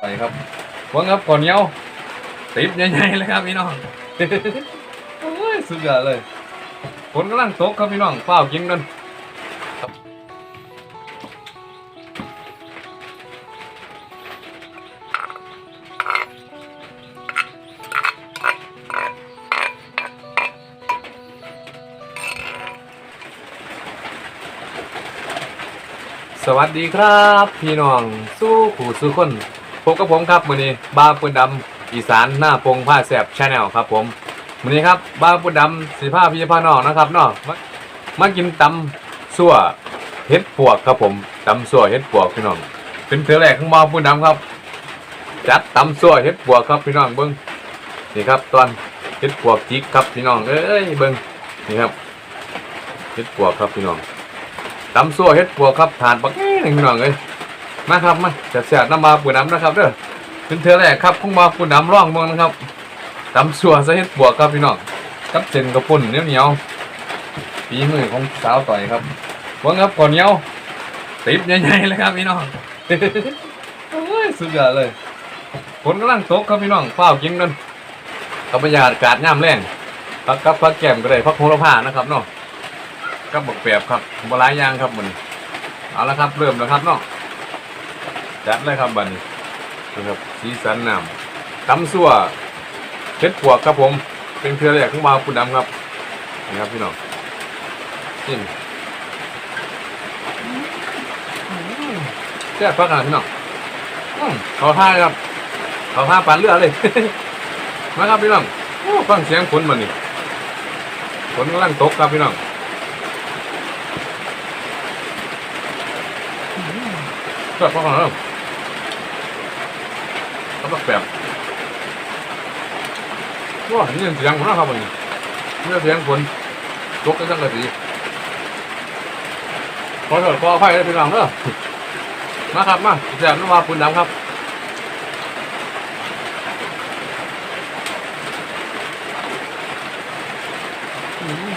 ไปครับวังครับก่อนเหนียวติบใหญ่ๆเลยครับพี่น้องโอ้ยสุดยอดเลยฝนกำลังตกครับพี่น้องเฝ้ากินกันสวัสดีครับ พี่น้องสู้ผู้สู้คน บกับผมครับมือนี้บ้าปืนดำอีสานหน้าปงผ้าแสบชาแนลครับผมมือนี้ครับบ้าปืนดำสีผ้าพี่ผ้านองนะครับเนาะมากินตำซั่วเห็ดปวกครับผมตำซั่วเห็ดปวกพี่น้องเป็นเทือแรกของบ้าปืนดำครับ จัดตำซั่วเห็ดปวกครับพี่น้องเบิ้งนี่ครับตอนเห็ดปวกจิกครับพี่น้องเอ้ยเบิ้งนี่ครับเห็ดปวกครับพี่น้องตำซั่วเฮ็ดปัวครับทานปักแง่หนึ่งพี่น้องเอ้ย มาครับมาจะเสียน้ำมาปูน้ำนะครับเด้อเป็นเธอแรกครับคงมาปูน้ำร่องมืองนะครับตำซั่วใส่เฮ็ดปัวครับพี่น้องกับเส้นกระปุ่นเหนียวเหนียวปีมือของสาวต่อยครับวังครับก่อนเหนียวติบใหญ่ๆเลยครับพี่น้องโอ้ยสุดยอดเลยฝนกำลังตกครับพี่น้องเฝ้าวกินกันกับบรรยากาศย่ำแรงพักกับพักแก้มก็ได้พักโหระพานะครับเนาะก็บกแปบครับบลายอย่างครับมันเอาละครับเริ่มแล้วครับเนาะ จัดเลยครับบัดนนะครับสีสันน้ำตำซั่วเช็ดปวกครับผม เป็นเครือแรกของบาวคุณดำครับนี่ครับพี่น้องนี่แซ่บพักกันพี่น้องอืมขอท่าครับขอท่าปันเรือเลยมาครับพี่น้องฟังเสียงฝนมันนี่ฝนกำลังตกครับพี่น้องก็พอกันแล้ ก็แบบแบบว้านี่ยังเสียงผมนะครับวันนี้นี่เสียงฝนตกกันตั้งแต่สีขอโทษขออภัยเลยพี่น้องเด้อมาครับมาแจกน้ำมาปุ่นดำครับอืม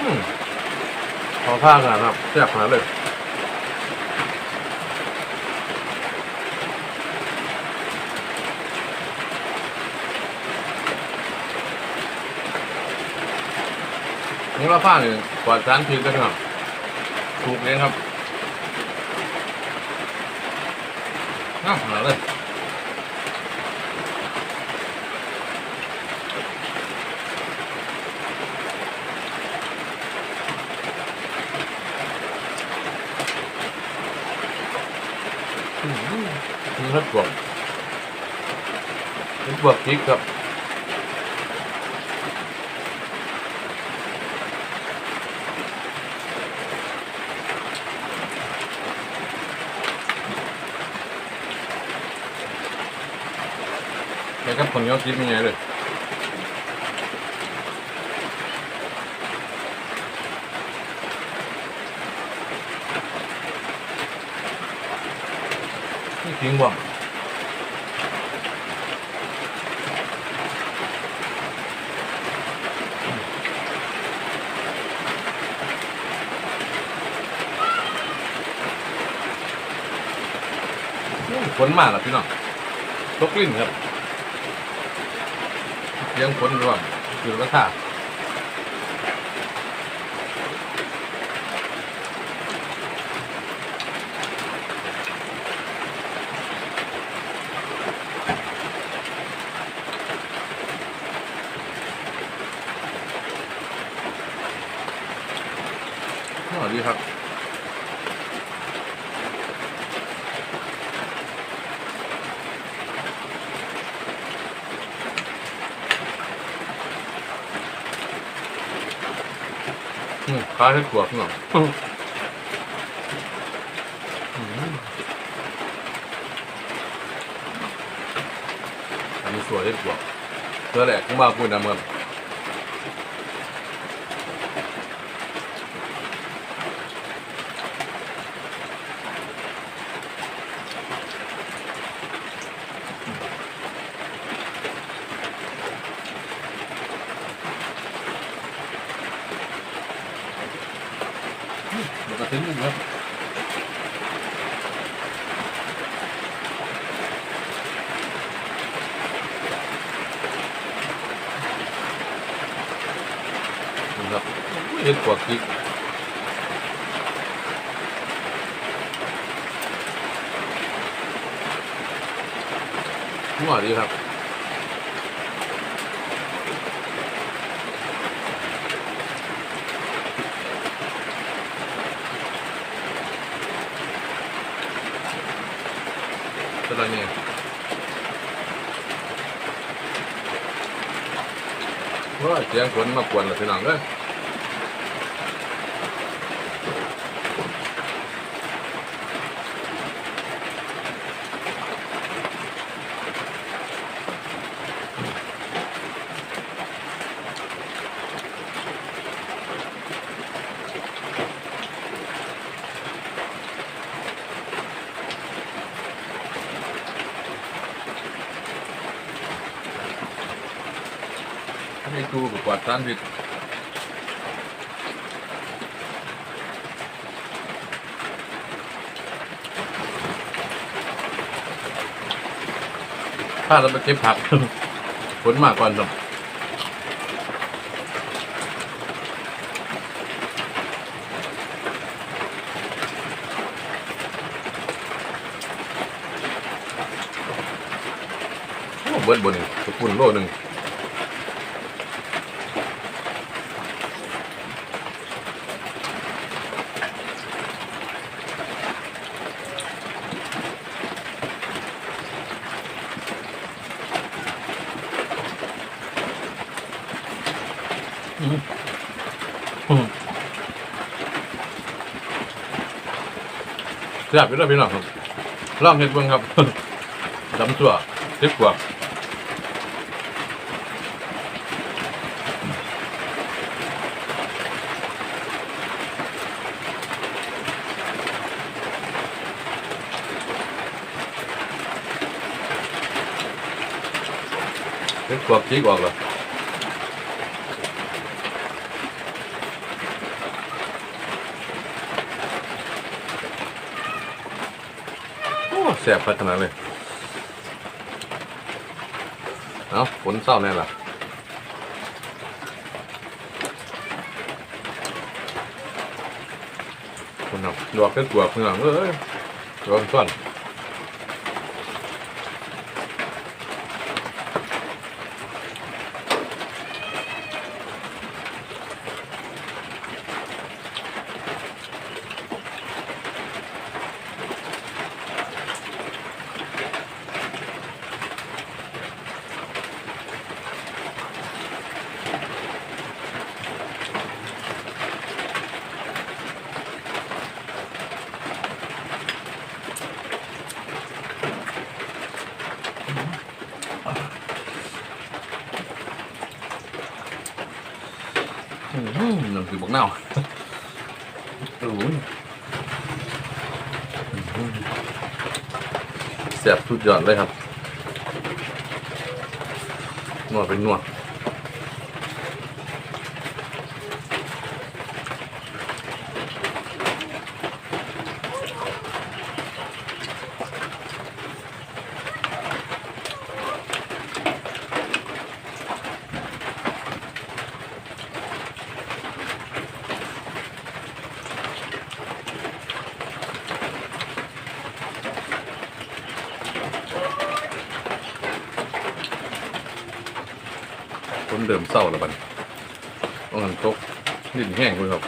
อืมขอผ้ากันครับแซ่บขนาเลย นี่ว่าผ้าเนี่ยกว่าจานพิษกันครับถูกเลยครับน่าขนาเลยนี่ครับบวกนี่บวกพริกครับ นี่ครับคนยอดพริกมีไงเลยนี่จริงบ่ฝนมากแล้วพี่น้องตกลิ้นครับ เสียังฝนร่วงคือราคา อืมคล้ายให้ขวบหน่อยอืมอันนี้สวยให้ขวบเธอแหละขึ้นมาพูดนะเมื่อึงนึ่ครับครัเอ็ดกว่ากิ๊กหัวดีครับ เป็นไรเนี่ยว่าเสียงฝนมากวนเลยพี่น้องเอ้ย ทูกับกวาดทานผิดถ้าเราไปเก็บผักฝนมากก่อนครับโอ้เบิดบนหนี่ตะกุนโลหนึ่ง แซ่บอยู่แล้วพี่น้องครับลองเห็ดเบิ่งครับดำชั่วเจ็บกว่าเจ็บกว่าจีกออกเหรอโอ้ แซ่บพัฒนาเลย เอาฝนเศร้าแน่ล่ะคนเอาดอกเล็ดกว่าเพื่อนเอ้ยดอกส่วน หนั่นคือบอกเน่าโอ้ยอื้อหือแซ่บสุดยอดเลยครับนวดเป็นนวด นเดิมเศร้าแล้วบัดนต้องหันตกดินแห้งเลยครับ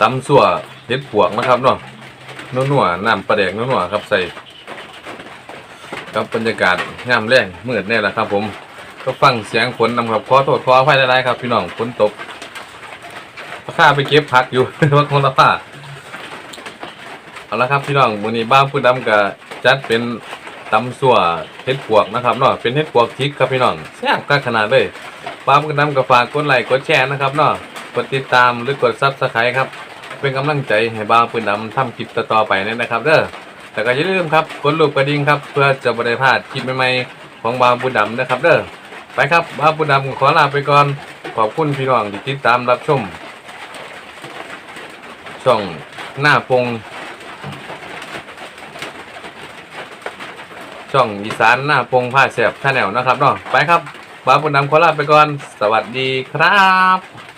ตำสั่วเห็ดปวกนะครับเนาะนัวๆน้ำปลาแดกนัวๆครับใส่กับบรรยากาศงามแรงมืดแน่แหละครับ ผมก็ฟังเสียงฝนนำครับขอโทษขออภัยหลายๆครับ พี่น้องฝนตกข้าไปเก็บผักอยู่วัดคนละผ้าเอาละครับพี่น้องมื้อนี้บ้านผู้ดำก็จัดเป็นตำสั่วเห็ดปวกนะครับเนาะเป็นเห็ดปวกทิกครับพี่น้องแซ่บก็ขนาดเลยบ้านผู้ดำก็ฝากกดไลค์กดแชร์นะครับเนาะกดติดตามหรือกดซับสไครต์ครับ เป็นกำลังใจให้บ้านผู้ดำทำคลิปต่อๆไปเนี่ยนะครับเด้อแต่ก็อย่าลืมครับกดรูปกระดิ่งครับ เพื่อจะบ่ได้พลาดคลิปใหม่ๆของบ้านผู้ดำนะครับเด้อไปครับบ้าปุดำขอลาไปก่อนขอบคุณพี่น้องที่ติดตามรับชม ช่องหน้าปงช่องอีสานหน้าปงผ้าแสบท่าแนวนะครับเนาะไปครับบ้าปุดำขอลาไปก่อน สวัสดีครับ